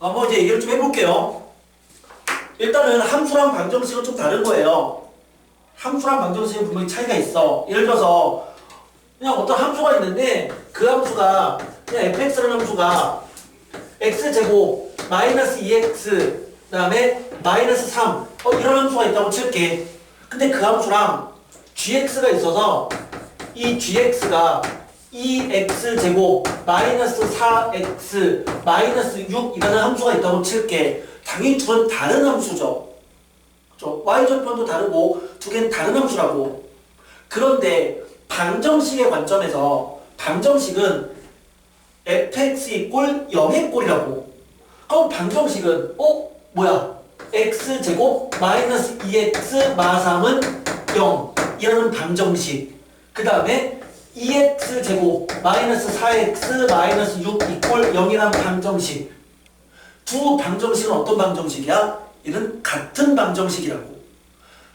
한번 이제 얘기를 좀 해볼게요. 일단은 함수랑 방정식은 좀 다른 거예요. 함수랑 방정식은 분명히 차이가 있어. 예를 들어서 그냥 어떤 함수가 있는데 그 함수가 그냥 fx라는 함수가 x제곱 마이너스 2x 그 다음에 마이너스 3 어, 이런 함수가 있다고 칠게. 근데 그 함수랑 gx가 있어서 이 gx가 2x제곱 마이너스 4x 마이너스 6이라는 함수가 있다고 칠게. 당연히 둘은 다른 함수죠. 그죠? y절편도 다르고 두 개는 다른 함수라고. 그런데 방정식의 관점에서 방정식은 fx 이꼴 0의 꼴이라고. 그럼 방정식은 어? 뭐야? x제곱 마이너스 2x 마 3은 0 이라는 방정식. 그 다음에 2x제곱 마이너스 4x 마이너스 6 이꼴 0이라는 방정식. 두 방정식은 어떤 방정식이야? 얘는 같은 방정식이라고.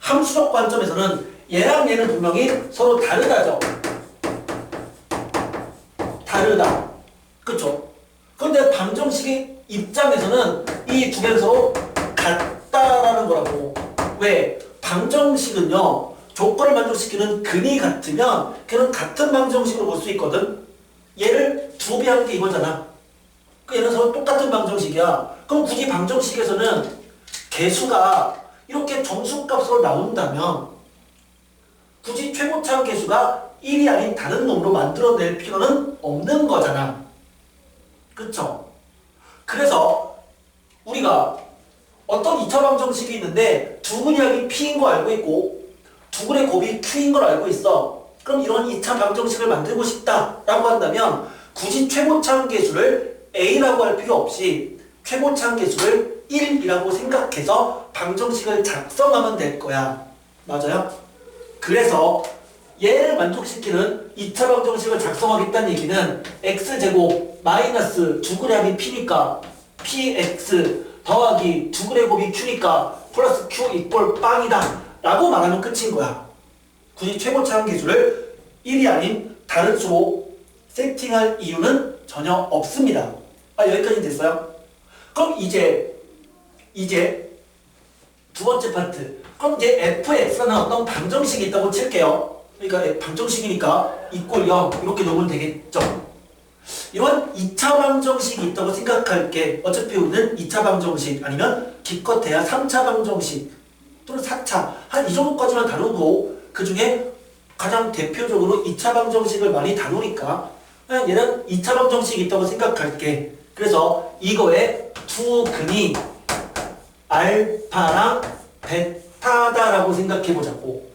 함수적 관점에서는 얘랑 얘는 분명히 서로 다르다죠. 다르다. 그쵸? 그런데 방정식의 입장에서는 이 두 개는 서로 같다라는 거라고. 왜? 방정식은요, 조건을 만족시키는 근이 같으면 걔는 같은 방정식으로 볼 수 있거든? 얘를 두 배 하는 게 이거잖아. 그 얘는 서로 똑같은 방정식이야. 그럼 굳이 방정식에서는 개수가 이렇게 정수값으로 나온다면 굳이 최고차항 개수가 1이 아닌 다른 놈으로 만들어낼 필요는 없는 거잖아. 그쵸? 그래서 우리가 어떤 2차 방정식이 있는데 두근이하기 P인 거 알고 있고 두근의 곱이 Q인 걸 알고 있어. 그럼 이런 2차 방정식을 만들고 싶다라고 한다면 굳이 최고차항 개수를 A라고 할 필요 없이 최고차항 개수를 1이라고 생각해서 방정식을 작성하면 될 거야. 맞아요? 그래서 얘를 만족시키는 2차 방정식을 작성하겠다는 얘기는 x제곱 마이너스 두그레합이 p니까 px 더하기 두그레 곱이 q니까 플러스 q 이꼴 빵이다 라고 말하면 끝인 거야. 굳이 최고차항 기술을 1이 아닌 다른 수로 세팅할 이유는 전혀 없습니다. 아 여기까지 됐어요? 그럼 이제 이제 두 번째 파트. 그럼 이제 fx라는 어떤 방정식이 있다고 칠게요. 그러니까 방정식이니까 이꼴 0 이렇게 놓으면 되겠죠. 이런 2차 방정식이 있다고 생각할게. 어차피 우리는 2차 방정식 아니면 기껏해야 3차 방정식 또는 4차 한 이 정도까지만 다루고 그 중에 가장 대표적으로 2차 방정식을 많이 다루니까 얘는 2차 방정식이 있다고 생각할게. 그래서 이거의 두 근이 알파랑 베타다라고 생각해 보자고.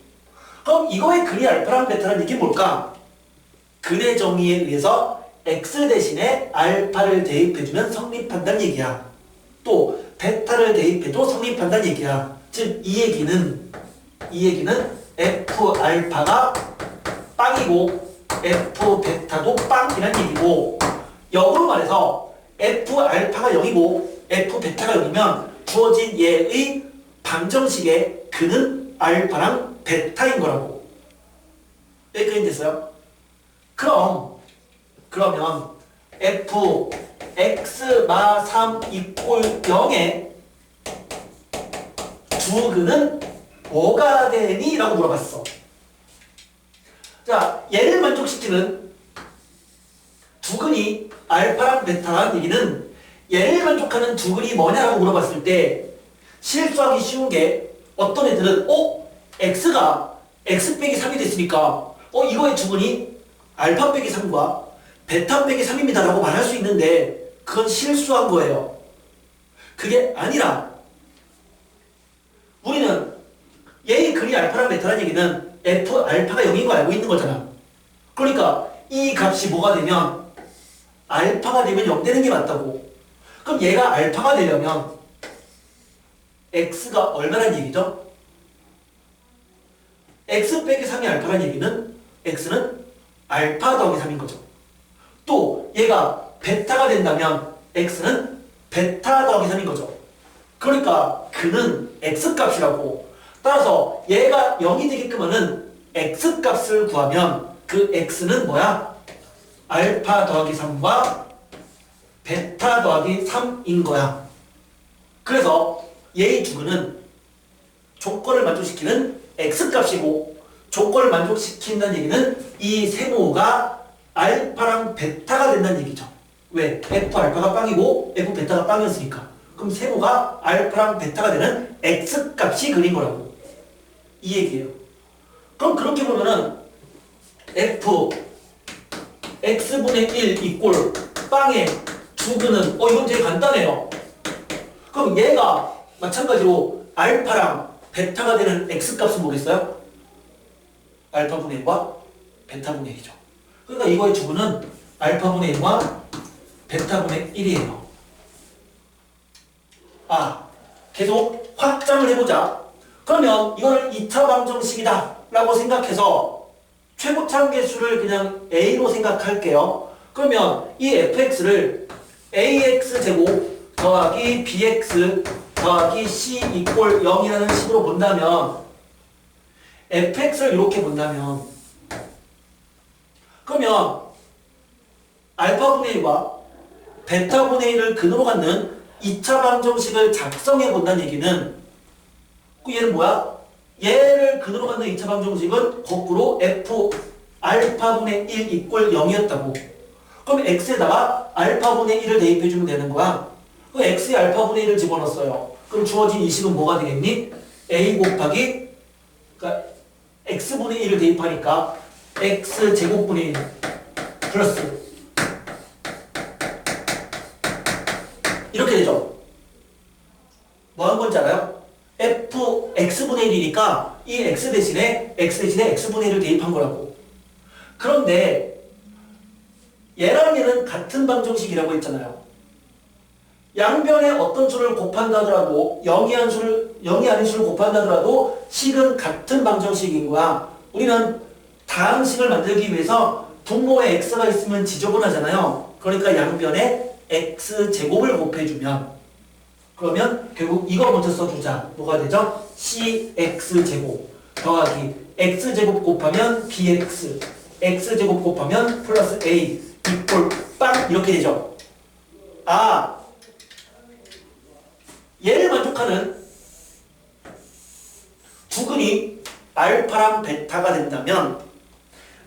그럼 이거의 근이 알파랑 베타는 이게 뭘까? 근의 정의에 의해서 x 대신에 알파를 대입해주면 성립한다는 얘기야. 또 베타를 대입해도 성립한다는 얘기야. 즉 이 얘기는 이 얘기는 f 알파가 빵이고 f 베타도 빵이란 얘기고 역으로 말해서 f 알파가 0이고 f 베타가 0이면 주어진 얘의 방정식의 근은 알파랑 베타인 거라고. 여기까지 됐어요? 그럼 그러면 f x 마 3 이꼴 0의 두 근은 뭐가 되니? 라고 물어봤어. 자, 얘를 만족시키는 두 근이 알파랑 베타라는 얘기는 얘를 만족하는 두 근이 뭐냐라고 물어봤을 때 실수하기 쉬운 게 어떤 애들은 어? x가 x 빼기 3이 됐으니까 어 이거의 두 근이 알파 빼기 3과 베타 빼기 3입니다 라고 말할 수 있는데 그건 실수한 거예요. 그게 아니라 우리는 얘의 근이 알파랑 베타라는 얘기는 f 알파가 0인 거 알고 있는 거잖아. 그러니까 이 값이 뭐가 되면 알파가 되면 0 되는 게 맞다고. 그럼 얘가 알파가 되려면 x가 얼마란 얘기죠? x 빼기 3이 알파란 얘기는 x는 알파 더하기 3인 거죠. 또 얘가 베타가 된다면 x는 베타 더하기 3인 거죠. 그러니까 그는 x값이라고 따라서 얘가 0이 되게끔 하는 x값을 구하면 그 x는 뭐야? 알파 더하기 3과 베타 더하기 3인 거야. 그래서 얘의 주근은 조건을 만족시키는 x값이고 조건을 만족시킨다는 얘기는 이 세모가 알파랑 베타가 된다는 얘기죠. 왜? f 알파가 빵이고 f 베타가 빵이었으니까. 그럼 세모가 알파랑 베타가 되는 x값이 그린 거라고. 이 얘기예요. 그럼 그렇게 보면은 f x분의 1 이꼴 빵의 주근은 어 이건 되게 간단해요. 그럼 얘가 마찬가지로 알파랑 베타가 되는 x값은 뭐겠어요? 알파분의 1과 베타분의 1이죠. 그러니까 이거의 주근은 알파분의 1과 베타분의 1이에요. 아, 계속 확장을 해보자. 그러면 이거를 2차 방정식이다 라고 생각해서 최고차항 개수를 그냥 a로 생각할게요. 그러면 이 fx를 ax 제곱 더하기 bx 더하기 c 이꼴 0이라는 식으로 본다면 fx를 이렇게 본다면 그러면 알파분의 1과 베타분의 1을 근으로 갖는 2차 방정식을 작성해 본다는 얘기는 그 얘는 뭐야? 얘를 근으로 갖는 2차 방정식은 거꾸로 f 알파분의 1 이꼴 0이었다고 그럼 x에다가 알파분의 1을 대입해주면 되는 거야 그 x에 알파분의 1을 집어넣었어요 그럼 주어진 이 식은 뭐가 되겠니? a 곱하기 그러니까 x분의 1을 대입하니까 x제곱분의 1 플러스 이렇게 되죠. 뭐 하는 건지 알아요? f x분의 1이니까 이 x 대신에 x 대신에 x분의 1을 대입한 거라고. 그런데 얘랑 얘는 같은 방정식이라고 했잖아요. 양변에 어떤 수를 곱한다 하더라도 0이 한 수를 0이 아닌 수를 곱한다 하더라도 식은 같은 방정식인 거야. 우리는 다항식을 만들기 위해서 분모에 x가 있으면 지저분하잖아요. 그러니까 양변에 x 제곱을 곱해주면 그러면 결국 이거 먼저 써주자. 뭐가 되죠? cx 제곱 더하기 x 제곱 곱하면 bx x 제곱 곱하면 플러스 a 이꼴 빵 이렇게 되죠. 아 얘를 만족하는 두 근이 알파랑 베타가 된다면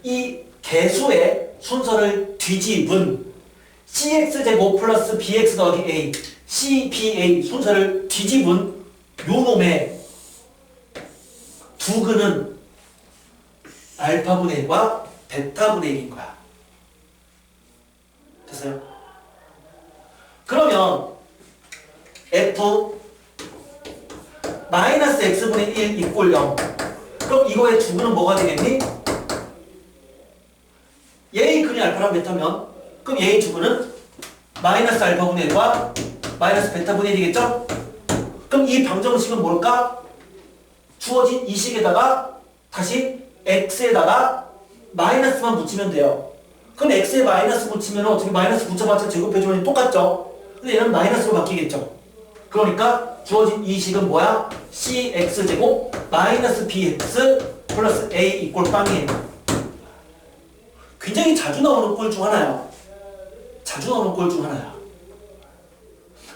이 개수의 순서를 뒤집은 cx제곱 플러스 bx 더하기 a, cba 순서를 뒤집은 요 놈의 두 근은 알파분의 1과 베타분의 1인 거야. 됐어요? 그러면 f 마이너스 x분의 1 이꼴 0 그럼 이거의 두 근은 뭐가 되겠니? 얘의 근이 알파랑 베타면 그럼 얘의 주근은 마이너스 알파분의 1과 마이너스 베타분의 1이겠죠? 그럼 이 방정식은 뭘까? 주어진 이 식에다가 다시 x에다가 마이너스만 붙이면 돼요. 그럼 x에 마이너스 붙이면 어차피 마이너스 붙여봤자 제곱해주면 똑같죠? 근데 얘는 마이너스로 바뀌겠죠? 그러니까 주어진 이 식은 뭐야? cx제곱 마이너스 bx 플러스 a 이꼴 빵이에요. 굉장히 자주 나오는 꼴 중 하나야. 자주 나오는 꼴 중 하나야.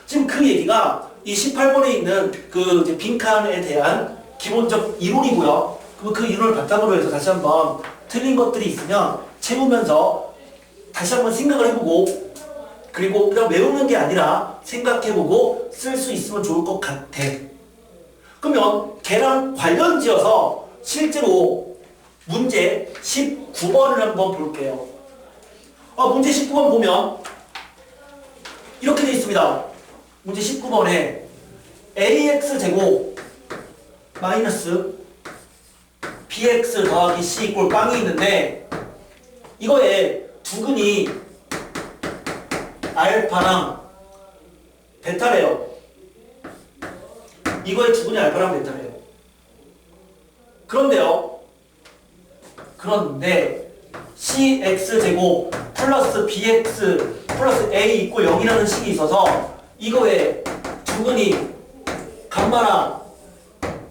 지금 그 얘기가 이 18번에 있는 그 빈칸에 대한 기본적 이론이고요. 그럼 그 이론을 바탕으로 해서 다시 한번 틀린 것들이 있으면 채우면서 다시 한번 생각을 해보고 그리고 그냥 외우는 게 아니라 생각해보고 쓸 수 있으면 좋을 것 같아. 그러면 걔랑 관련 지어서 실제로 문제 19번을 한번 볼게요. 아, 문제 19번 보면 이렇게 돼 있습니다. 문제 19번에 ax 제곱 마이너스 bx 더하기 c 이꼴 빵이 있는데 이거에 두근이 알파랑 베타래요. 이거의 두근이 알파랑 베타래요. 그런데요. 그런데 cx제곱 플러스 bx 플러스 a 있고 0이라는 식이 있어서 이거에 두근이 감마랑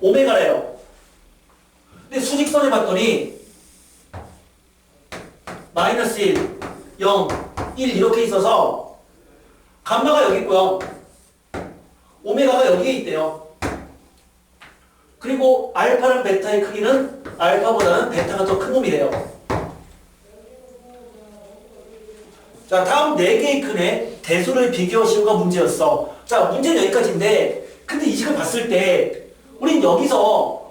오메가래요. 근데 수직선에 봤더니 마이너스 1, 0, 1 이렇게 있어서 감마가 여기 있고요. 오메가가 여기에 있대요. 그리고 알파랑 베타의 크기는 알파보다는 베타가 더 큰 놈이래요. 자, 다음 4개의 근의 대소를 비교시오가 문제였어. 자, 문제는 여기까지인데, 근데 이 식을 봤을 때, 우린 여기서,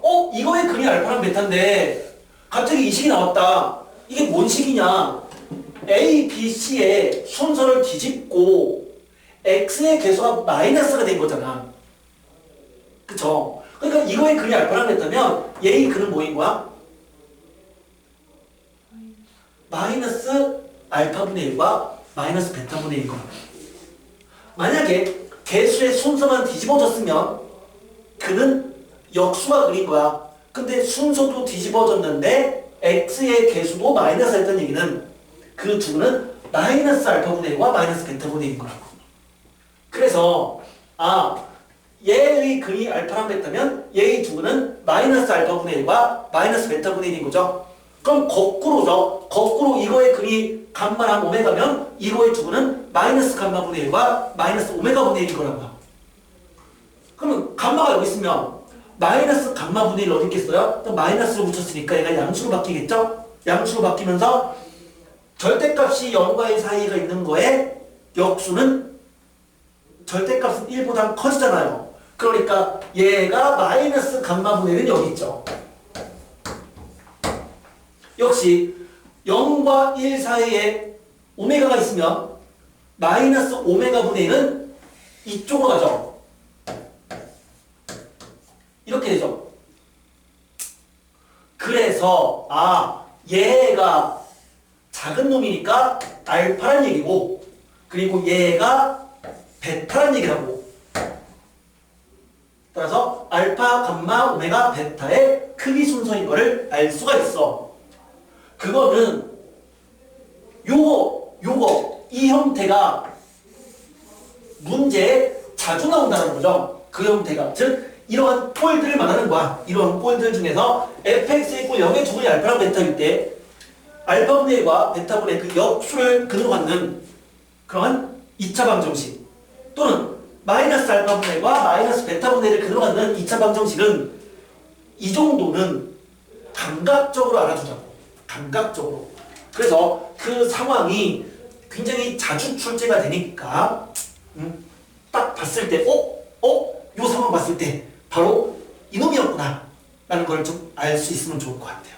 어, 이거의 근이 알파랑 베타인데, 갑자기 이 식이 나왔다. 이게 뭔 식이냐? A, B, C의 순서를 뒤집고, X의 개수가 마이너스가 된 거잖아. 그쵸? 그러니까 이거의 근이 알파랑 베타면, 얘의 근은 뭐인 거야? 마이너스 알파분의 1과 마이너스 베타분의 1과 만약에 개수의 순서만 뒤집어졌으면 그는 역수가 그린 거야. 근데 순서도 뒤집어졌는데 x의 개수도 마이너스 했던 얘기는 그 두는 마이너스 알파분의 1과 마이너스 베타분의 1인 거라고. 그래서 아 얘의 근이 알파랑 베타면 얘의 두는 마이너스 알파분의 1과 마이너스 베타분의 1인 거죠. 그럼 거꾸로죠. 거꾸로 이거의 근이 감마랑 오메가면 이거의 두근은 마이너스 감마분의 1과 마이너스 오메가분의 1인 거라고요. 그러면 감마가 여기 있으면 마이너스 감마분의 1 어디 있겠어요? 또 마이너스로 붙였으니까 얘가 양수로 바뀌겠죠? 양수로 바뀌면서 절대값이 0과 1 사이가 있는 거에 역수는 절대값은 1보다 커지잖아요. 그러니까 얘가 마이너스 감마분의 1은 여기 있죠. 역시 0과 1 사이에 오메가가 있으면 마이너스 오메가 분의 1은 이쪽으로 가죠. 이렇게 되죠. 그래서 아 얘가 작은 놈이니까 알파란 얘기고 그리고 얘가 베타란 얘기라고 따라서 알파, 감마, 오메가, 베타의 크기 순서인 거를 알 수가 있어. 그거는 요거 요거 이 형태가 문제에 자주 나온다는 거죠. 그 형태가 즉 이러한 꼴들을 말하는 거야. 이러한 꼴들 중에서 fx 이고 0의 두분이 알파랑 베타일 때 알파분의 1과 베타분의 그 역수를 근으로 갖는 그러한 2차 방정식 또는 마이너스 알파분의 1과 마이너스 베타분의 1을 근으로 갖는 2차 방정식은 이 정도는 감각적으로 알아두자고. 감각적으로. 그래서 그 상황이 굉장히 자주 출제가 되니까 음, 딱 봤을 때, 어? 어? 요 상황 봤을 때 바로 이놈이었구나 라는 걸 좀 알 수 있으면 좋을 것 같아요.